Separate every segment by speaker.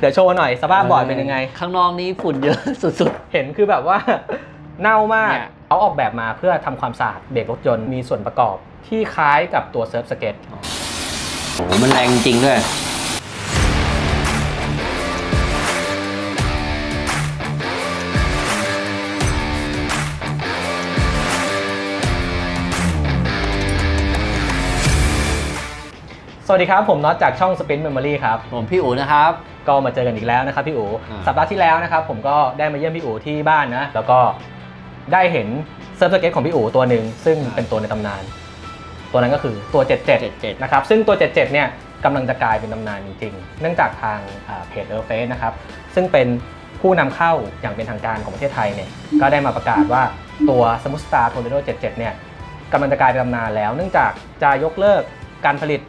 Speaker 1: เดี๋ยวโชว์หน่อยสภาพบอร์ดเป็นยังไง
Speaker 2: ข้างนอกนี้ฝุ่นเยอะสุด
Speaker 1: เห็นคือแบบว่า เน่ามาก
Speaker 2: เนี่ย
Speaker 1: เขาออกแบบมาเพื่อทำความสะอาดเบรกรถยนต์มีส่วนประกอบที่คล้ายกับตัวเซิร์ฟสเก็ต
Speaker 2: ๆโอ้โหมันแรงจริงด้วย
Speaker 1: สวัสดีครับ ผมน็อตจากช่อง Spin Memory ครับ
Speaker 2: ผมพี่อู๋นะครับ
Speaker 1: ก็มาเจอกันอีกแล้วนะครับพี่อู๋
Speaker 2: อ่า
Speaker 1: สัปดาห์ที่แล้วนะครับผมก็ได้มาเยี่ยมพี่อู๋ที่บ้านนะ แล้วก็ได้เห็นเซิร์ฟสเก็ตของพี่อู๋ตัวหนึ่งซึ่งเป็นตัวในตำนาน ตัวนั้นก็คือตัว 77
Speaker 2: 77
Speaker 1: นะครับซึ่งตัว 77 เนี่ยกำลังจะกลายเป็นตำนานจริงๆ เนื่องจากทางอ่าเพจเออร์เฟสนะครับ ซึ่งเป็นผู้นำเข้าอย่างเป็นทางการของประเทศไทยเนี่ย ก็ได้มาประกาศว่าตัวสมุ t สตาร์โท r ร a d o 77 เนี่ยกำลังจะกลายเป็นตำนานแล้ว เนื่องจากจะยกเลิกการผลิต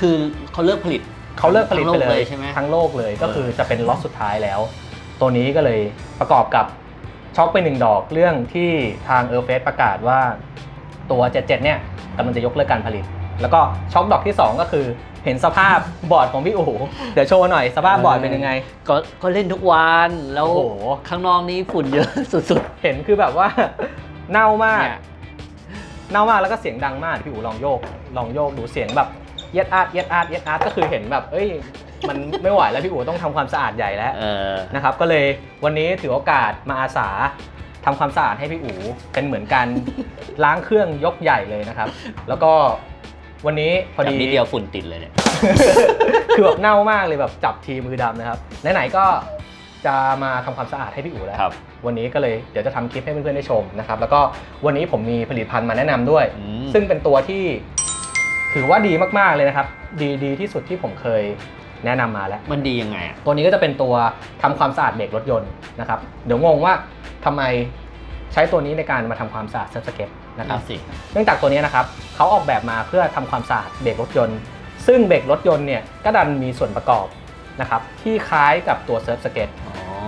Speaker 2: คือเขาเลิกผลิต
Speaker 1: เขาเลิกผลิตไป
Speaker 2: ทั้งโลก
Speaker 1: เล
Speaker 2: เลยยใช่ไหม
Speaker 1: ทั้งโลกเลยก็คือจะเป็นล็อตสุดท้ายแล้ว ตัวนี้ก็เลยประกอบกับช็อกไปหนึ่งดอกเรื่องที่ทางเออร์เฟสประกาศว่าตัว 77 เนี่ยกำลังจะยกเลิกการผลิต แล้วก็ช็อกดอกที่ 2 ก็คือเห็นสภาพบอร์ดของพี่อู๋เดี๋ยวโชว์หน่อยสภาพบอร์ดเป็นยังไง
Speaker 2: ก็ก็เล่นทุกวันแล้ว
Speaker 1: โอ้โห
Speaker 2: ข้างนอกนี้ฝุ่นเยอะ สุด
Speaker 1: เห็นคือแบบว่า เน่า
Speaker 2: ๆ
Speaker 1: มาก
Speaker 2: เนี่ย
Speaker 1: เน่ามากแล้วก็เสียงดังมากพี่อู๋ลองโยก ลองโยกดูเสียงแบบ เย็ดอาร์ตเย็ดอาร์ตเย็ดอาร์ตก็คือเห็นแบบเอ้ยมันไม่ไหวแล้วพี่อู๋ต้องทำความสะอาดใหญ่แล้ว
Speaker 2: เออ
Speaker 1: นะครับก็เลยวันนี้ถือโอกาสมาอาสาทำความสะอาดให้พี่อู๋เป็นเหมือนกันล้างเครื่องยกใหญ่เลยนะครับ แล้วก็วันนี้พอ
Speaker 2: จับ
Speaker 1: ดี
Speaker 2: นิดเดียวฝุ่นติดเลยเนี่ย
Speaker 1: คือแบบเน่ามากเลยแบบจับทีมือดำนะครับไหนๆก็จะมาทำความสะอาดให้พี่อู๋แล้ว
Speaker 2: ครับ
Speaker 1: วันนี้ก็เลยเดี๋ยวจะทำคลิปให้เพื่อนๆได้ชมนะครับแล้วก็วันนี้ผมมีผลิตภัณฑ์มาแนะนำด้วย
Speaker 2: อืม
Speaker 1: ซึ่งเป็นตัวที่ ถือว่าดีมากๆเลยนะครับ ดีดีที่สุดที่ผมเคยแนะนำมาแล้ว
Speaker 2: มันดียังไงอะ
Speaker 1: ตัวนี้ก็จะเป็นตัวทำความสะอาดเบรกรถยนต์นะครับ เดี๋ยวงงว่าทำไมใช้ตัวนี้ในการมาทำความสะอาดเซิร์ฟสเก็ตนะครับ
Speaker 2: นั่นสิ
Speaker 1: เนื่องจากตัวนี้นะครับเขาออกแบบมาเพื่อทำความสะอาดเบรกรถยนต์ ซึ่งเบรกรถยนต์เนี่ยก็ดันมีส่วนประกอบนะครับที่คล้ายกับตัวเซิร์ฟสเก็ต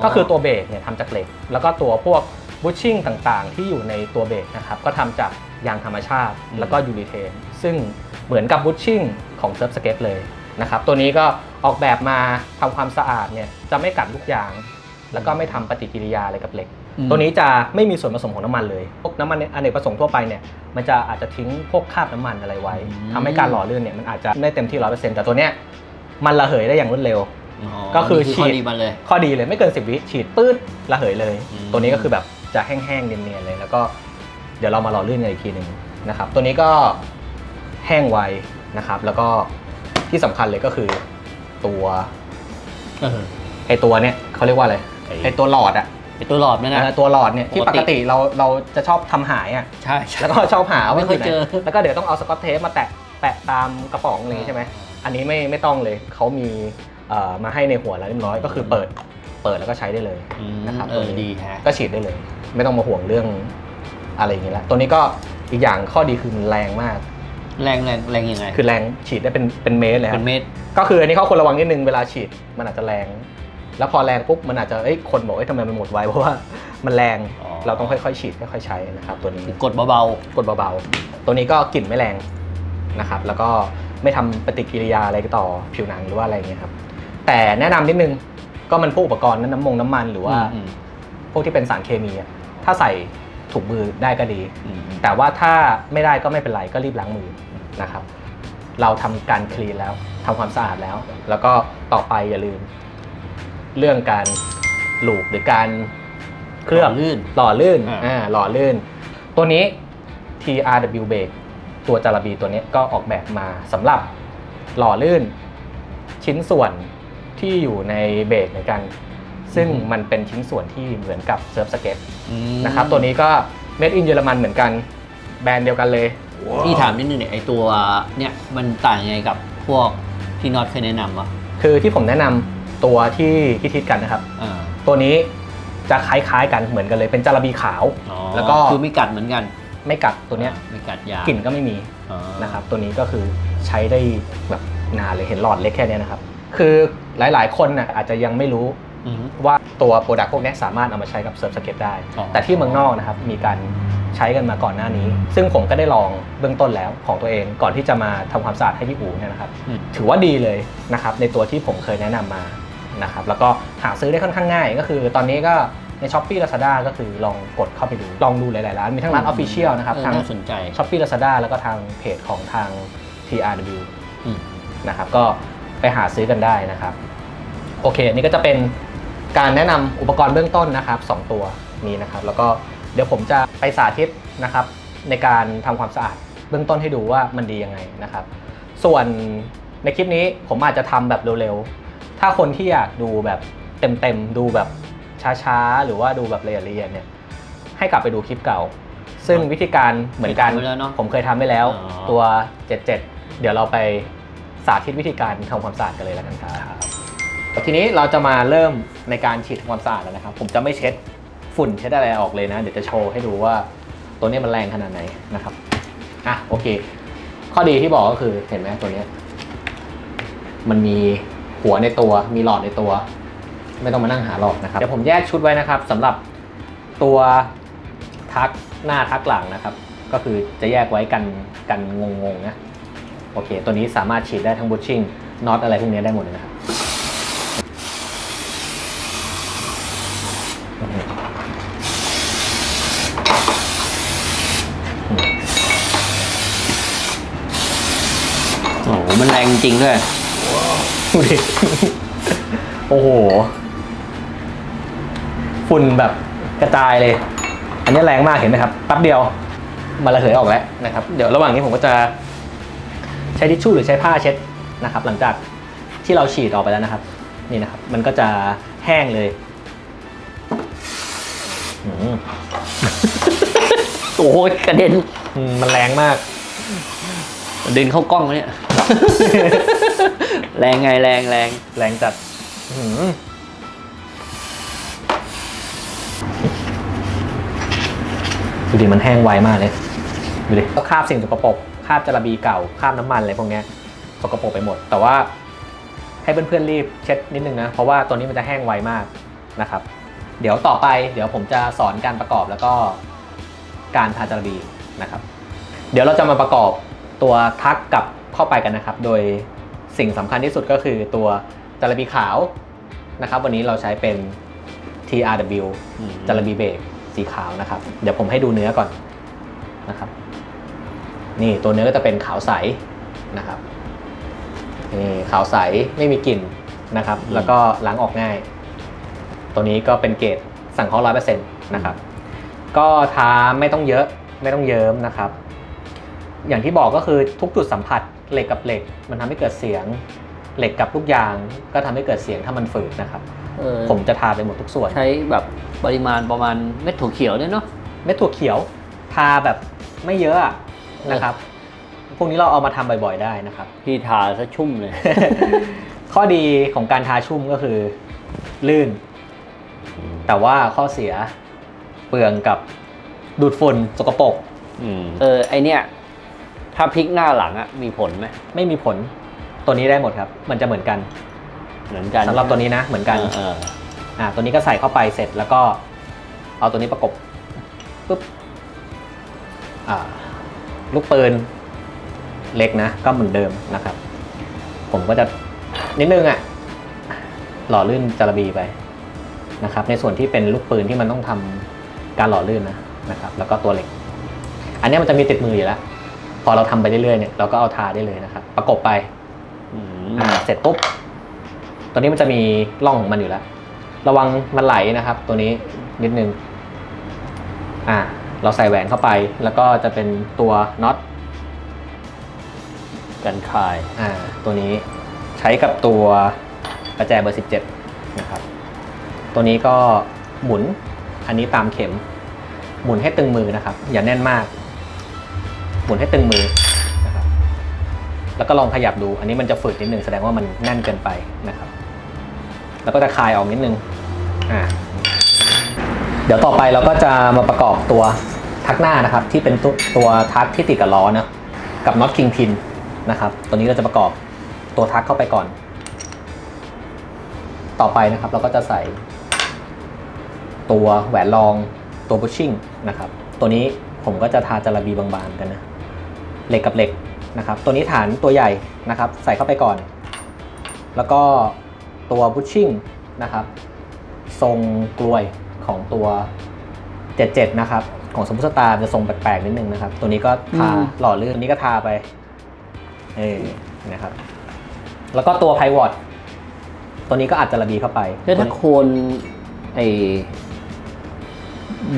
Speaker 1: ก็คือตัวเบรกเนี่ยทำจากเหล็ก แล้วก็ตัวพวกบูชชิ่งต่างๆ ที่อยู่ในตัวเบรกนะครับก็ทำจากยางธรรมชาติ
Speaker 2: อืม
Speaker 1: แล้วก็ยูริเทน ซึ่งเหมือนกับบูชชิ่งของเซิร์ฟสเก็ตเลยนะครับตัวนี้ก็ออกแบบมาทำความสะอาดเนี่ยจะไม่กัดลูกยาง แล้วก็ไม่ทำปฏิกิริยาอะไรกับเหล็ก
Speaker 2: อืม
Speaker 1: ตัวนี้จะไม่มีส่วนผสมของน้ำมันเลย พวกน้ำมันอเนกประสงค์ทั่วไปเนี่ยมันจะอาจจะทิ้งพวกคราบน้ำมันอะไรไว้
Speaker 2: อืม
Speaker 1: ทำให้การหล่อลื่นเนี่ยมันอาจจะไม่เต็มที่ร้อยเปอร์เซ็นต์แต่ตัวเนี้ยมันระเหยได้อย่างรวดเร็ว ก็คือ
Speaker 2: นี่
Speaker 1: ฉี
Speaker 2: ข้
Speaker 1: ด
Speaker 2: ดีมันเลย
Speaker 1: ข้อดีเลยไม่เกิน10วิฉีดปื๊ดระเหยเลย
Speaker 2: อืม
Speaker 1: ตัวนี้ก็คือแบบจะแห้งๆเนียนๆเลย แล้วก็เดี๋ยวเรามาหล่อลื่นกันอีกทีหนึ่งนะครับตัวนี้ก็ แห้งไวนะครับ แล้วก็ที่สำคัญเลยก็คือตัว
Speaker 2: เออ
Speaker 1: ไอตัวเนี้ยเขาเรียกว่าอะไร
Speaker 2: ไอ้
Speaker 1: ไอตัวหลอดอะ
Speaker 2: ไอตัวหลอดเนี่ยนะ
Speaker 1: เออตัวหลอดเนี่ยที่
Speaker 2: ป
Speaker 1: ป
Speaker 2: กติ
Speaker 1: กติเราเราจะชอบทำหายอะ
Speaker 2: ใช่ใช่
Speaker 1: แล้วก็ชอบหาว่า
Speaker 2: ไม่เคย
Speaker 1: น
Speaker 2: เจอ
Speaker 1: ไหนแล้วก็เดี๋ยวต้องเอาสกอตเทปมาแตะแปะตามกระป๋องอะไรอย่างงี้ใช่ไหม อันนี้ไม่ไม่ต้องเลย เขามีเอ่อมาให้ในหัวแล้วเรียบร้อย ก็คือเปิดเปิดแล้วก็ใช้ได้เลย
Speaker 2: อืม
Speaker 1: นะครับ
Speaker 2: เอ
Speaker 1: ตัว
Speaker 2: อ
Speaker 1: นี้
Speaker 2: ดีแฮะ
Speaker 1: ก็ฉีดได้เลย ไม่ต้องมาห่วงเรื่องอะไรอย่างนี้แล้วตัวนี้ก็อีกอย่างข้อดีคือมันแรงมาก
Speaker 2: แรงแรงแรงยังไง
Speaker 1: คือแรงฉีดได้เป็นเป็นเมตรเลยค
Speaker 2: เป็
Speaker 1: รับ
Speaker 2: นเม็ด
Speaker 1: ก็คืออันนี้เขาควรระวังนิดนึงเวลาฉีดมันอาจจะแรง แล้วพอแรงปุ๊บมันอาจจะเอ้ยคนบอกเอ้ยทำไมมันหมดไวเพราะว่ามันแรงเราต้องค่อยๆฉีดค่อยๆใช้นะครับตัวนี้
Speaker 2: กดเบา
Speaker 1: กดเบาๆ ตัวนี้ก็กลิ่นไม่แรงนะครับ แล้วก็ไม่ทำปฏิกิริยาอะไรต่อผิวหนังหรือว่าอะไรเงี้ยครับ แต่แนะนำนิดนึง ก็มันพวกอุปกรณ์นั้นน้ำมงน้ำมันหรือ
Speaker 2: ๆ
Speaker 1: ว่า
Speaker 2: อืม
Speaker 1: พวกที่เป็นสารเคมีอะถ้าใส่ถุงมือได้ก็ดี
Speaker 2: อืมอืม
Speaker 1: แต่ว่าถ้าไม่ได้ก็ไม่เป็นไรก็รีบล้างมือ นะครับ เราทำการคลีนแล้วทำความสะอาดแล้ว แล้วก็ต่อไปอย่าลืม เรื่องการหลูบหรือการเคลือบ
Speaker 2: ลื่น
Speaker 1: หล่อลื่น
Speaker 2: อ่า
Speaker 1: อ่า หล่อลื่น ตัวนี้ TRW Brake ตัวจาระบีตัวนี้ก็ออกแบบมาสำหรับหล่อลื่น ชิ้นส่วนที่อยู่ในเบรกเหมือนกัน ซึ่งมันเป็นชิ้นส่วนที่เหมือนกับเซิร์ฟสเก็ต
Speaker 2: อืม
Speaker 1: นะครับตัวนี้ก็ made in เยอรมันเหมือนกัน แบรนด์เดียวกันเลย
Speaker 2: พี่ถามนิดนึงเนี่ยไอตัวเนี่ยมันต่างยังไงกับพวกที่น็อตเคยแนะนำวะ
Speaker 1: คือที่ผมแนะนำตัวที่คิดๆกันนะครับ
Speaker 2: อ่า
Speaker 1: ตัวนี้จะคล้ายๆกันเหมือนกันเลยเป็นจาระบีขาว
Speaker 2: อ๋อ
Speaker 1: แล้วก็
Speaker 2: คือไม่กัดเหมือนกัน
Speaker 1: ไม่กัดตัวเนี้ย
Speaker 2: ไม่กัดยาก
Speaker 1: ลิ่นก็ไม่มี
Speaker 2: อ๋อ
Speaker 1: นะครับตัวนี้ก็คือใช้ได้แบบนานเลยเห็นหลอดเล็กแค่เนี้ยนะครับ คือหลายๆคนน่ะอาจจะยังไม่รู้
Speaker 2: อืม
Speaker 1: ว่าตัวโปรดักต์พวกเนี้ยสามารถเอามาใช้กับเซิร์ฟสเก็ตได้
Speaker 2: อ๋อ
Speaker 1: แต่ที่เมืองนอกนะครับมีการ ใช้กันมาก่อนหน้านี้ ซึ่งผมก็ได้ลองเบื้องต้นแล้วของตัวเองก่อนที่จะมาทำความสะอาดให้พี่อู๋เนี่ยนะครับ
Speaker 2: อืม
Speaker 1: ถือว่าดีเลยนะครับในตัวที่ผมเคยแนะนำมานะครับแล้วก็หาซื้อได้ค่อนข้างง่าย ก็คือตอนนี้ก็ใน s h อ p e e Lazada ก็คือลองกดเข้าไปดู ลองดูหลายๆร้าน มีทั้งร้าน Official นะครับ
Speaker 2: เออ
Speaker 1: ทาง
Speaker 2: น่าสนใจ
Speaker 1: s h อ p e e Lazada แล้วก็ทางเพจของทาง TRW
Speaker 2: อืม
Speaker 1: นะครับก็ไปหาซื้อกันได้นะครับ โอเค อันนี้ก็จะเป็นการแนะนำอุปกรณ์เบื้องต้นนะครับสองตัวนี้นะครับ แล้วก็ เดี๋ยวผมจะไปสาธิตนะครับในการทำความสะอาดเบื้องต้นให้ดูว่ามันดียังไงนะครับ ส่วนในคลิปนี้ผมอาจจะทำแบบเร็วๆ ถ้าคนที่อยากดูแบบเต็มๆ ดูแบบช้าๆ หรือว่าดูแบบละเอียดละเอียดเนี่ย ให้กลับไปดูคลิปเก่า ซึ่งวิธีการเหมือนกัน
Speaker 2: เคยทำไว้แล้วเนอะ
Speaker 1: ผมเคยทำไปแล้ว
Speaker 2: อ๋อ
Speaker 1: ตัว77เดี๋ยวเราไปสาธิตวิธีการทำความสะอาดกันเลยแล้วกันครับทีนี้เราจะมาเริ่มในการฉีดทำความสะอาดแล้วนะครับ ผมจะไม่เช็ด ฝุ่นเช็ดอะไรออกเลยนะ เดี๋ยวจะโชว์ให้ดูว่าตัวนี้มันแรงขนาดไหนนะครับอะโอเค ข้อดีที่บอกก็คือเห็นไหมตัวนี้ มันมีหัวในตัวมีหลอดในตัว ไม่ต้องมานั่งหาหลอดนะครับเดี๋ยวผมแยกชุดไว้นะครับสำหรับตัวทักหน้าทักหลังนะครับ ก็คือจะแยกไว้กันกันงงๆนะโอเค ตัวนี้สามารถฉีดได้ทั้งบูชชิ่งน็อตอะไรพวกนี้ได้หมดเลยนะครับ
Speaker 2: โอ้โหมันแรง จริงด้วย
Speaker 1: ดูดิ โอ้โห ฝุ่นแบบกระจายเลย อันนี้แรงมากเห็นไหมครับแป๊บเดียวมันระเหยออกแล้วนะครับ เดี๋ยวระหว่างนี้ผมก็จะใช้ทิชชู่หรือใช้ผ้าเช็ดนะครับ หลังจากที่เราฉีดออกไปแล้วนะครับ นี่นะครับ มันก็จะแห้งเลยอืม
Speaker 2: โอ้โหกระเด็น
Speaker 1: อืมมันแรงมาก
Speaker 2: กระเด็นเข้ากล้องเนี่ย แรงไงแรงแรง
Speaker 1: แรงจัดอื้อหือดูดิมันแห้งไวมากเลยดูดิก็คราบสิ่งสกปรกคราบจระบีเก่าคราบน้ำมันอะไรพวกเนี้ยสกปรกไปหมด แต่ว่าให้เพื่อนๆรีบเช็ดนิดนึงนะ เพราะว่าตัวนี้มันจะแห้งไวมากนะครับ เดี๋ยวต่อไปเดี๋ยวผมจะสอนการประกอบแล้วก็การทาจระบีนะครับ เดี๋ยวเราจะมาประกอบตัวทักกับ เข้าไปกันนะครับ โดยสิ่งสำคัญที่สุดก็คือตัวจระบีขาวนะครับ วันนี้เราใช้เป็น TRW
Speaker 2: อืม
Speaker 1: จระบีเบรกสีขาวนะครับ เดี๋ยวผมให้ดูเนื้อก่อนนะครับ นี่ตัวเนื้อก็จะเป็นขาวใสนะครับนี่ขาวใสไม่มีกลิ่นนะครับ แล้วก็ล้างออกง่าย ตัวนี้ก็เป็นเกรดสั่งเคาะร้อยเปอร์เซ็นต์นะครับ ก็ทาไม่ต้องเยอะไม่ต้องเยิ้มนะครับ อย่างที่บอกก็คือทุกจุดสัมผัส เหล็กกับเหล็กมันทำให้เกิดเสียง เหล็กกับลูกยางก็ทำให้เกิดเสียงถ้ามันฝืดนะครับ
Speaker 2: เออ
Speaker 1: ผมจะทาไปหมดทุกส่วน
Speaker 2: ใช้แบบปริมาณประมาณเม็ดถั่วเขียวเนี่ยเนาะ
Speaker 1: เม็ดถั่วเขียว ทาแบบไม่เยอะอะนะครับ พวกนี้เราเอามาทำบ่อยๆได้นะครับ
Speaker 2: พี่ทาซะชุ่มเลย
Speaker 1: ข้อดีของการทาชุ่มก็คือ ลื่น แต่ว่าข้อเสียเปลืองกับดูดฝุ่นสกปรก
Speaker 2: อืมเออไอเนี้ย ถ้าพลิกหน้าหลังอะมีผลไหม
Speaker 1: ไม่มีผลตัวนี้ได้หมดครับ มันจะเหมือนกัน
Speaker 2: เหมือนกัน
Speaker 1: สำหรับตัวนี้นะเหมือนกัน
Speaker 2: เออ
Speaker 1: อ่าตัวนี้ก็ใส่เข้าไปเสร็จแล้วก็ เอาตัวนี้ประกบปุ๊บอ่าลูกปืนเล็กนะ ก็เหมือนเดิมนะครับ ผมก็จะนิดนึงอะหล่อลื่นจระบีไปนะครับ ในส่วนที่เป็นลูกปืนที่มันต้องทำการหล่อลื่นนะนะครับ แล้วก็ตัวเหล็ก อันเนี้ยมันจะมีติดมืออยู่แล้ว พอเราทำไปเรื่อยๆเนี่ยเราก็เอาทาได้เลยนะครับประกบไป
Speaker 2: อืม
Speaker 1: อ่าเสร็จปุ๊บตัวนี้มันจะมีร่องของมันอยู่แล้ว ระวังมันไหลนะครับ ตัวนี้นิดนึงอ่าเราใส่แหวนเข้าไป แล้วก็จะเป็นตัวน็อต
Speaker 2: กันคาย
Speaker 1: อ่าตัวนี้ใช้กับตัวประแจเบอร์ 17 นะครับ ตัวนี้ก็หมุนอันนี้ตามเข็ม หมุนให้ตึงมือนะครับ อย่าแน่นมากห มุนให้ตึงมือนะครับแล้วก็ลองขยับดู อันนี้มันจะฝืดนิดนึงแสดงว่ามันแน่นเกินไปนะครับ แล้วก็จะคลายออกนิดนึงอ่าเดี๋ยวต่อไปเราก็จะมาประกอบตัวทักหน้านะครับ ที่เป็นตัวตัวทักที่ติดกับล้อนะกับน็อตคิงพินนะครับตัวนี้เราจะประกอบตัวทักเข้าไปก่อน ต่อไปนะครับเราก็จะใส่ตัวแหวนรองตัวบุชชิ่งนะครับ ตัวนี้ผมก็จะทาจาระบีบางๆกันนะ เหล็กกับเหล็กนะครับตัวนี้ฐานตัวใหญ่นะครับใส่เข้าไปก่อน แล้วก็ตัวบุชชิ่งนะครับทรงกลวยของตัว 77 นะครับ ของสมุทรสตาร์จะทรงแปลกๆนิดนึงนะครับ ตัวนี้ก็ทา
Speaker 2: อืม
Speaker 1: หล่อลื่นตัวนี้ก็ทาไปเออนะครับ แล้วก็ตัวไพวอตตัวนี้ก็อัดจระบีเข้าไป
Speaker 2: แล้วถ้าโคนไอ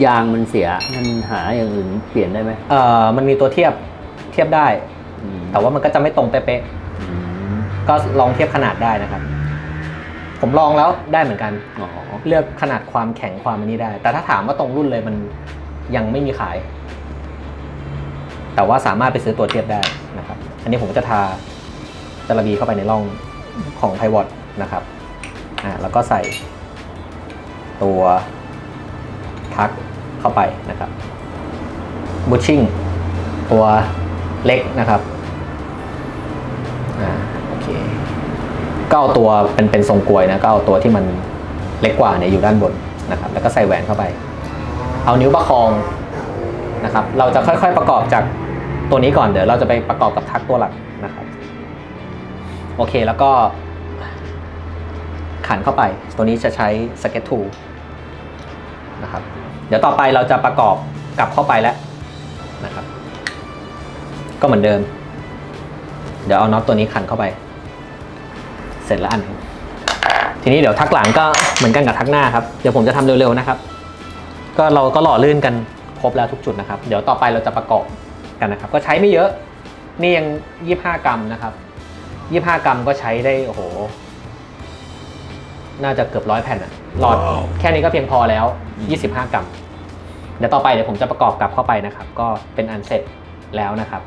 Speaker 2: ยางมันเสีย มันหาอย่างอื่นเปลี่ยนได้ไหม
Speaker 1: เอ่อมันมีตัวเทียบ เทียบได้
Speaker 2: อืม
Speaker 1: แต่ว่ามันก็จะไม่ตรงเป๊ะ
Speaker 2: อืม
Speaker 1: ๆก็ลองเทียบขนาดได้นะครับ ผมลองแล้วได้เหมือนกัน
Speaker 2: อ๋อ
Speaker 1: เลือกขนาดความแข็งความอันนี้ได้ แต่ถ้าถามว่าตรงรุ่นเลยมันยังไม่มีขาย แต่ว่าสามารถไปซื้อตัวเทียบได้นะครับ อันนี้ผมก็จะทาจระบีเข้าไปในร่องของไพวอตนะครับอ่าแล้วก็ใส่ตัวทักเข้าไปนะครับบูชิ่งตัว เล็กนะครับอ่าโอเคก็เอาตัวเป็นเป็นทรงกลวยนะก็เอาตัวที่มันเล็กกว่าเนี่ยอยู่ด้านบนนะครับ แล้วก็ใส่แหวนเข้าไป เอานิ้วประคองนะครับ เราจะค่อยๆประกอบจากตัวนี้ก่อนเดี๋ยวเราจะไปประกอบกับทักตัวหลักนะครับ โอเคแล้วก็ ขันเข้าไป ตัวนี้จะใช้สเก็ตทูนะครับ เดี๋ยวต่อไปเราจะประกอบกลับเข้าไปแล้วนะครับ ก็เหมือนเดิม เดี๋ยวเอาน็อตตัวนี้ขันเข้าไป เสร็จแล้วอันหนึ่งทีนี้เดี๋ยวทักหลังก็เหมือนกันกับทักหน้าครับ เดี๋ยวผมจะทำเร็วๆนะครับ ก็เราก็หล่อลื่นกันครบแล้วทุกจุดนะครับ เดี๋ยวต่อไปเราจะประกอบกันนะครับ ก็ใช้ไม่เยอะ นี่ยัง 25 กรัมนะครับ25 กรัมก็ใช้ได้โอ้โห น่าจะเกือบร้อยแผ่นอะหลอดแค่นี้ก็เพียงพอแล้ว 25 กรัม เดี๋ยวต่อไปเดี๋ยวผมจะประกอบกลับเข้าไปนะครับ ก็เป็นอันเสร็จ แล้วนะครับ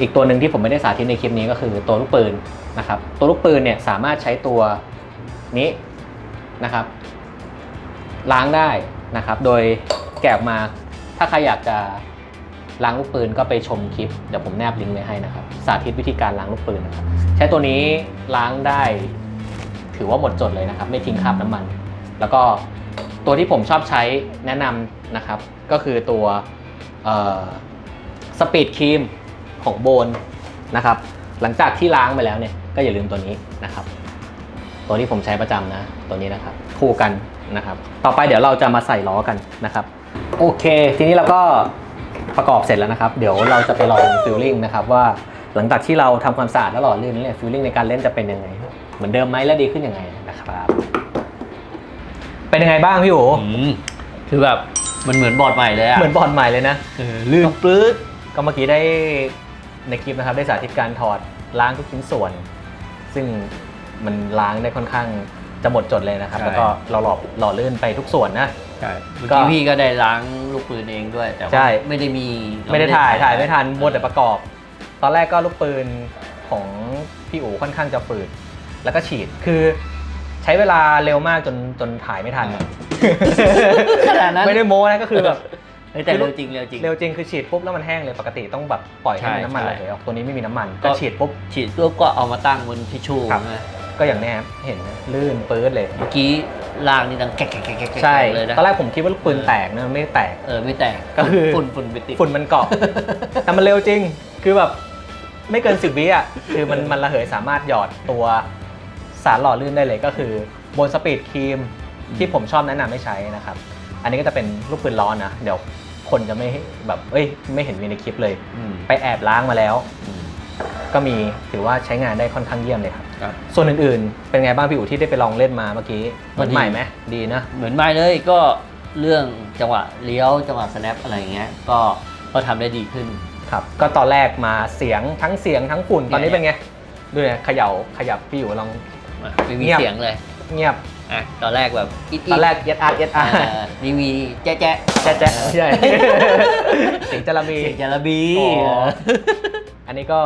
Speaker 1: อีกตัวหนึ่งที่ผมไม่ได้สาธิตในคลิปนี้ก็คือตัวลูกปืนนะครับ ตัวลูกปืนเนี่ยสามารถใช้ตัวนี้นะครับ ล้างได้นะครับ โดยแกะออกมาถ้าใครอยากจะล้างลูกปืนก็ไปชมคลิปเดี๋ยวผมแนบลิงก์ไว้ให้นะครับ สาธิตวิธีการล้างลูกปืนนะครับใช้ตัวนี้ล้างได้ ถือว่าหมดจดเลยนะครับ ไม่ทิ้งคราบน้ำมัน แล้วก็ตัวที่ผมชอบใช้แนะนำนะครับ ก็คือตัว สปีดครีมของโบนนะครับ หลังจากที่ล้างไปแล้วเนี่ยก็อย่าลืมตัวนี้นะครับ ตัวที่ผมใช้ประจำนะ ตัวนี้นะครับ คู่กันนะครับ ต่อไปเดี๋ยวเราจะมาใส่ล้อกันนะครับ โอเค ทีนี้เราก็ประกอบเสร็จแล้วนะครับ เดี๋ยวเราจะไปลองฟิลลิ่งนะครับว่าหลังจากที่เราทำความสะอาดแล้วหล่อลื่นแล้วเนี่ยฟิลลิ่งในการเล่นจะเป็นยังไง เหมือนเดิมไหมและดีขึ้นยังไงนะครับ เป็นยังไงบ้างพี่โอ
Speaker 2: อืมคือแบบมันเหมือนบอร์ดใหม่เลยอะ
Speaker 1: เหมือนบอลใหม่เลยนะ
Speaker 2: เออลื่นปลื้ด
Speaker 1: ก็เมื่อกี้ได้ในคลิปนะครับได้สาธิตการถอดล้างทุกชิ้นส่วน ซึ่งมันล้างได้ค่อนข้างจะหมดจดเลยนะครับแล้วก็เราหล่อหล่อลื่นไปทุกส่วนนะ
Speaker 2: ใช่เมื่อ
Speaker 1: ก็
Speaker 2: กี้พี่ก็ได้ล้างลูกปืนเองด้วย แต่ว่า
Speaker 1: ใช่
Speaker 2: ไม่ได้มี
Speaker 1: ไม่ได้ถ่ายถ่ายไม่ทันมัวแต่ประกอบ ตอนแรกก็ลูกปืนของพี่อู๋ค่อนข้างจะฝืด แล้วก็ฉีดคือใช้เวลาเร็วมากจนจนถ่ายไม่ทัน
Speaker 2: ขนาดนั้น
Speaker 1: ไม่ได้โม้นะก็คือแบบ
Speaker 2: เฮ้ยแต่เร็วจริงเร็วจริง
Speaker 1: เร็วจริงคือฉีดปุ๊บแล้วมันแห้งเลยปกติต้องแบบปล่อยให้
Speaker 2: ใช่
Speaker 1: มีน้ำมัน
Speaker 2: ใช่
Speaker 1: ระเหยออกตัวนี้ไม่มีน้ำมัน
Speaker 2: ก็
Speaker 1: ก็ฉีดปุ๊บ
Speaker 2: ฉีดปุ๊บก็เอามาตั้งบนทิชชู่
Speaker 1: ครับ
Speaker 2: นะ
Speaker 1: ก็อย่างเนี้ยครับเห็นนะลื่นปื๊ดเลย
Speaker 2: เมื่อกี้ล่างนี่ดังแกะแกะแกะแกะแกะ
Speaker 1: ใช่
Speaker 2: เลยนะ
Speaker 1: ตอนแรกผมคิดว่าลูกปืนแตกนะมันไม่ได้แตก
Speaker 2: เออไม่แตก
Speaker 1: ก็คือ
Speaker 2: ฝุ่นฝุ่นไปติด
Speaker 1: ฝุ่นมันเกาะ แต่มันเร็วจริง คือแบบไม่เกินสิบวิอะ คือมันมันระเหยสามารถหยอดตัวสารหล่อลื่นได้เลยก็คือบนสปีดครีมที่ผมชอบแนะนำให้ใช้นะครับ อันนี้ก็จะเป็นลูกปืนร้อนนะ เดี๋ยว คนจะไม่แบบเอ้ย ไม่เห็นมีในคลิปเลย
Speaker 2: อืม
Speaker 1: ไปแอบล้างมาแล้ว
Speaker 2: อืม
Speaker 1: ก็มีถือว่าใช้งานได้ค่อนข้างเยี่ยมเลยครับ
Speaker 2: ครับ
Speaker 1: ส่วนอื่นๆ เป็นไงบ้างพี่อู๋ที่ได้ไปลองเล่นมาเมื่อกี้เหมือนใหม่ไหมดีนะ
Speaker 2: เหมือนไม่เลยก็เรื่องจังหวะเลี้ยวจังหวะ snap อะไรอย่างเงี้ยก็ก็ทำได้ดีขึ้น
Speaker 1: ครับ ก็ตอนแรกมาเสียงทั้งเสียงทั้งฝุ่น ตอนนี้
Speaker 2: เนี่ย
Speaker 1: เป็นไง ดูเนี่ยเขย่าขยับพี่อยู่ลอง
Speaker 2: อะไม่มี
Speaker 1: เงียบ
Speaker 2: เสียงเลย
Speaker 1: เงียบ
Speaker 2: อะตอนแรกแบบอิด
Speaker 1: ตอนแรกเย็ดอาร์เย็ดอา
Speaker 2: อ่า
Speaker 1: ร์
Speaker 2: นี่มีแจ๊ะแจ๊ะ
Speaker 1: แจ๊ะแจ๊ะใช่เสียงจระบี
Speaker 2: เสียงจาระบี
Speaker 1: อ๋ออันนี้ก็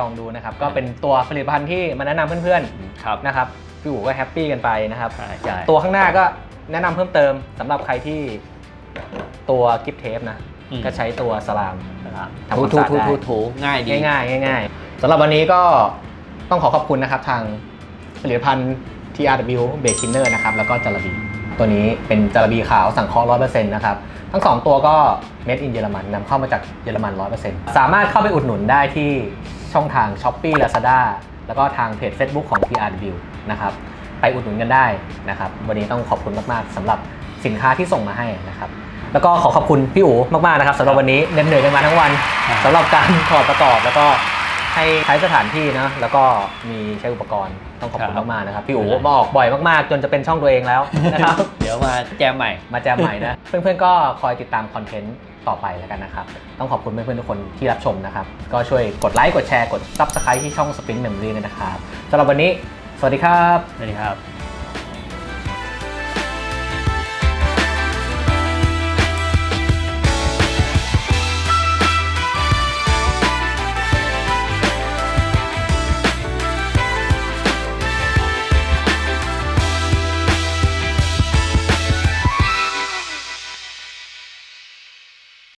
Speaker 1: ลองดูนะครับ ก็เป็นตัวผลิตภัณฑ์ที่มาแนะนำเพื่อน
Speaker 2: ครับ
Speaker 1: ๆนะครับพี่อู๋ก็แฮปปี้กันไปนะครับ
Speaker 2: ใช่ใช่
Speaker 1: ตัวข้างหน้าก็แนะนำเพิ่มเติมสำหรับใครที่ตัวกิฟเทปนะ
Speaker 2: อืม
Speaker 1: ก็ใช้ตัวสลาม
Speaker 2: ครับ
Speaker 1: ทำความ
Speaker 2: ถู
Speaker 1: สะอาด
Speaker 2: ถู
Speaker 1: ได้
Speaker 2: ถูถูง่ายดี
Speaker 1: ง่ายๆง่ายๆสำหรับวันนี้ก็ต้องขอขอบคุณนะครับทางผลิตภัณฑ์ TRW b a k i n n e r นะครับแล้วก็จาระบีตัวนี้เป็นจาระบีขาวสังเคราะห์100%นะครับทั้ง 2 ตัวก็ made in เยอรมันนำเข้ามาจากเยอรมัน100%สามารถเข้าไปอุดหนุนได้ที่ช่องทาง s h o p e e Lazada แล้วก็ทางเพจ Facebook ของ TRW นะครับไปอุดหนุนกันได้นะครับวันนี้ต้องขอบคุณมากๆสำหรับสินค้าที่ส่งมาให้นะครับแล้วก็ขอขอบคุณพี่อู๋มากๆนะครับสำหรับวันนี้เหน็ดเหนื่อยกันมาทั้งวัน
Speaker 2: ครับ
Speaker 1: สำหรับการถอดประกอบแล้วก็ ให้ใช้สถานที่นะแล้วก็มีใช้อุปกรณ์ต้องขอบคุณมากๆนะครับพี่อู๋มาออกบ่อยมากๆ จนจะเป็นช่องตัวเองแล้วนะครับ
Speaker 2: เดี๋ยวมาแจมใหม่
Speaker 1: มาแจมใหม่นะ เพื่อนๆก็คอยติดตามคอนเทนต์ต่อไปแล้วกันนะครับ ต้องขอบคุณเพื่อนๆทุกคนที่รับชมนะครับ ก็ช่วยกดไลค์กดแชร์กด Subscribe ที่ช่อง Spring Memory ด้วยนะครับสำหรับวันนี้ สวัสดีครับ
Speaker 2: สวัสดีครับ